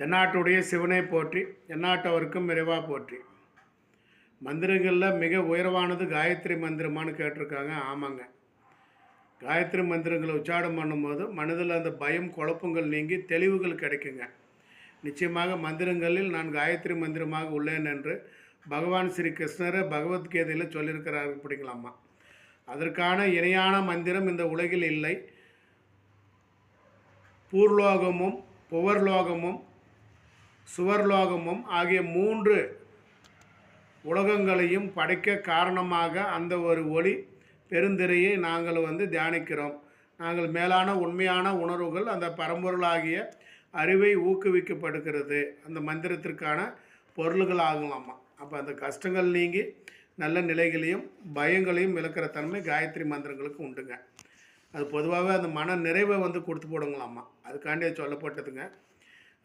தென்னாட்டுடைய சிவனை போற்றி எந்நாட்டவருக்கும் விரைவாக போற்றி. மந்திரங்களில் மிக உயர்வானது காயத்ரி மந்திரமான்னு கேட்டிருக்காங்க. ஆமாங்க. காயத்ரி மந்திரங்களை உச்சாரம் பண்ணும்போது மனதில் அந்த பயம் குழப்பங்கள் நீங்கி தெளிவுகள் கிடைக்குங்க. நிச்சயமாக மந்திரங்களில் நான் காயத்ரி மந்திரமாக உள்ளேன் என்று பகவான் ஸ்ரீ கிருஷ்ணரை பகவத்கீதையில் சொல்லியிருக்கிறார் அப்படிங்களாம்மா அதற்கான இணையான மந்திரம் இந்த உலகில் இல்லை. பூர்லோகமும் புவர்லோகமும் சுவர்லோகமும் ஆகிய மூன்று உலகங்களையும் படைக்க காரணமாக அந்த ஒரு ஒளி பெருந்திரையை நாங்கள் வந்து தியானிக்கிறோம். நாங்கள் மேலான உண்மையான உணர்வுகள் அந்த பரம்பொருளாகிய அறிவை ஊக்குவிக்கப்படுகிறது. அந்த மந்திரத்திற்கான பொருள்கள் ஆகலாமா? அப்போ அந்த கஷ்டங்கள் நீங்கி நல்ல நிலைகளையும் பயங்களையும் விளக்கிற தன்மை காயத்ரி மந்திரங்களுக்கு உண்டுங்க. அது பொதுவாகவே அந்த மன நிறைவை வந்து கொடுத்து போடுங்களாம்மா அதுக்காண்டி சொல்லப்பட்டதுங்க.